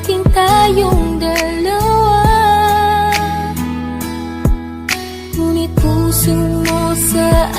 aking tayong dalawa. Ngunit puso mo sa